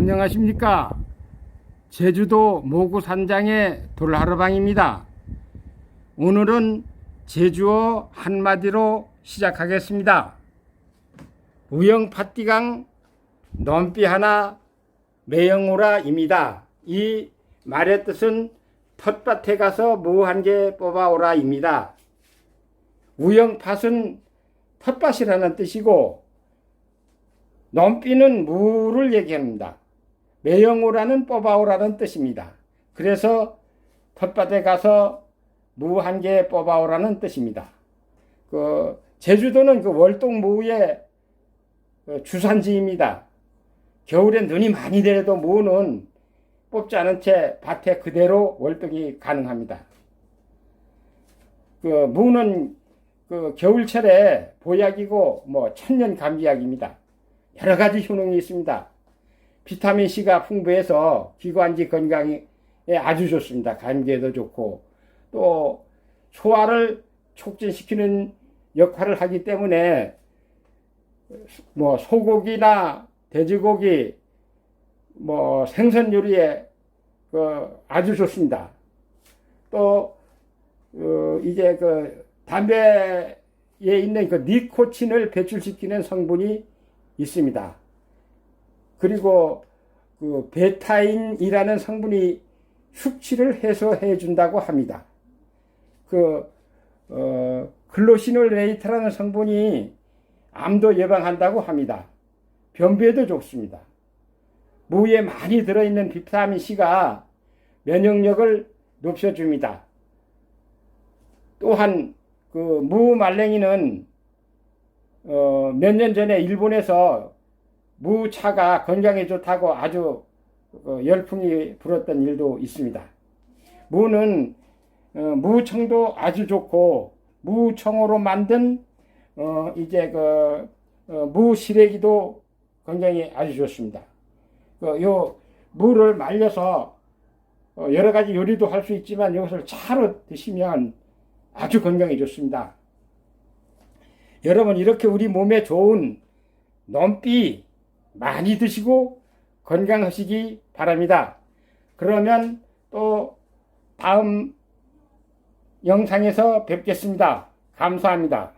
안녕하십니까. 제주도 모구 산장의 돌하루방입니다. 오늘은 제주어 한마디로 시작하겠습니다. 우영 팥띠강 넘비 하나 매영오라입니다. 이 말의 뜻은 텃밭에 가서 무 한 개 뽑아오라입니다. 우영팥은 텃밭이라는 뜻이고 넘비는 무를 얘기합니다. 매영오라는 뽑아오라는 뜻입니다. 그래서 텃밭에 가서 무 한 개 뽑아오라는 뜻입니다. 그 제주도는 그 월동 무의 그 주산지입니다. 겨울에 눈이 많이 내려도 무는 뽑지 않은 채 밭에 그대로 월동이 가능합니다. 그 무는 그 겨울철에 보약이고 뭐 천년 감기약입니다. 여러 가지 효능이 있습니다. 비타민 C가 풍부해서 기관지 건강에 아주 좋습니다. 감기에도 좋고 또 소화를 촉진시키는 역할을 하기 때문에 뭐 소고기나 돼지고기 뭐 생선 요리에 그 아주 좋습니다. 또 어, 이제 그 담배에 있는 그 니코틴을 배출시키는 성분이 있습니다. 그리고 그 베타인이라는 성분이 숙취를 해소해 준다고 합니다. 그 어, 글로시놀레이트라는 성분이 암도 예방한다고 합니다. 변비에도 좋습니다. 무에 많이 들어있는 비타민 C가 면역력을 높여줍니다. 또한 그 무말랭이는 어, 몇 년 전에 일본에서 무차가 건강에 좋다고 아주 어, 열풍이 불었던 일도 있습니다. 무는 어, 무청도 아주 좋고 무청으로 만든 어, 이제 그 어, 무시래기도 건강에 아주 좋습니다. 그, 요 무를 말려서 어, 여러 가지 요리도 할 수 있지만 이것을 차로 드시면 아주 건강에 좋습니다. 여러분 이렇게 우리 몸에 좋은 넘비 많이 드시고 건강하시기 바랍니다. 그러면 또 다음 영상에서 뵙겠습니다. 감사합니다.